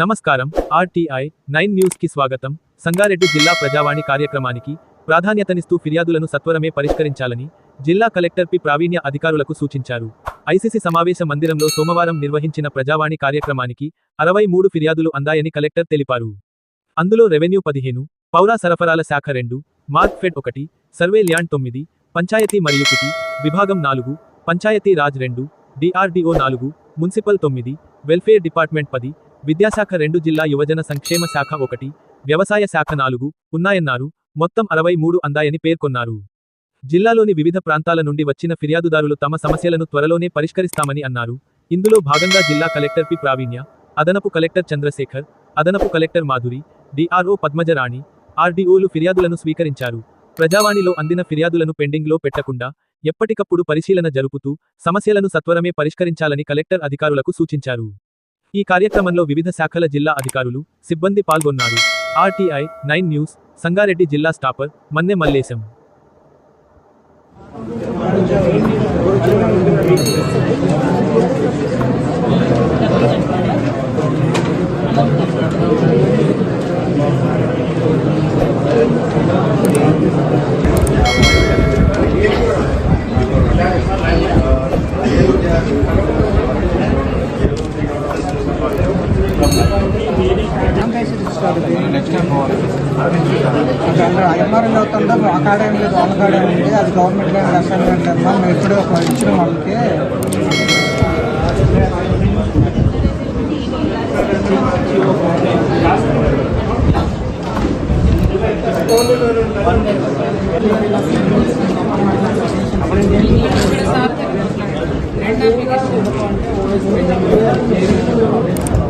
నమస్కారం. RTI nine న్యూస్కి స్వాగతం. సంగారెడ్డి జిల్లా ప్రజావాణి కార్యక్రమానికి ప్రాధాన్యతనిస్తూ ఫిర్యాదులను సత్వరమే పరిష్కరించాలని జిల్లా కలెక్టర్ పి ప్రావీణ్య అధికారులకు సూచించారు. ఐసీసీ సమావేశ మందిరంలో సోమవారం నిర్వహించిన ప్రజావాణి కార్యక్రమానికి అరవై మూడు ఫిర్యాదులు అందాయని కలెక్టర్ తెలిపారు. అందులో రెవెన్యూ పదిహేను పౌర సరఫరాల శాఖ రెండు మార్క్ఫెడ్ ఒకటి సర్వే ల్యాండ్ తొమ్మిది పంచాయతీ మరియు సిటీ విభాగం నాలుగు పంచాయతీ రాజ్ రెండు డిఆర్డిఓ నాలుగు మున్సిపల్ తొమ్మిది వెల్ఫేర్ డిపార్ట్మెంట్ పది విద్యాశాఖ రెండు జిల్లా యువజన సంక్షేమ శాఖ ఒకటి వ్యవసాయ శాఖ నాలుగు ఉన్నాయన్నారు. మొత్తం అరవై మూడు అందాయని పేర్కొన్నారు. జిల్లాలోని వివిధ ప్రాంతాల నుండి వచ్చిన ఫిర్యాదుదారులు తమ సమస్యలను త్వరలోనే పరిష్కరిస్తామని అన్నారు. ఇందులో భాగంగా జిల్లా కలెక్టర్ పి. ప్రావీణ్య అదనపు కలెక్టర్ చంద్రశేఖర్ అదనపు కలెక్టర్ మాధురి డిఆర్ఓ పద్మజరాణి ఆర్డీఓలు ఫిర్యాదులను స్వీకరించారు. ప్రజావాణిలో అందిన ఫిర్యాదులను పెండింగ్లో పెట్టకుండా ఎప్పటికప్పుడు పరిశీలన జరుపుతూ సమస్యలను సత్వరమే పరిష్కరించాలని కలెక్టర్ అధికారులకు సూచించారు. ఈ కార్యక్రమంలో వివిధ శాఖల జిల్లా అధికారులు సిబ్బంది పాల్గొన్నారు. ఆర్టీఐ నైన్ న్యూస్ సంగారెడ్డి జిల్లా staffer Manne Mallesham. Next time MRL అవుతుందా ఆ కాడ లేదు వాళ్ళ కాడ ఉంది. అది గవర్నమెంట్ కానీ అసైన్మెంట్ అమ్మా మేము ఎప్పుడో ఒక ఇచ్చిన వాళ్ళకి. రెండు అప్లికేషన్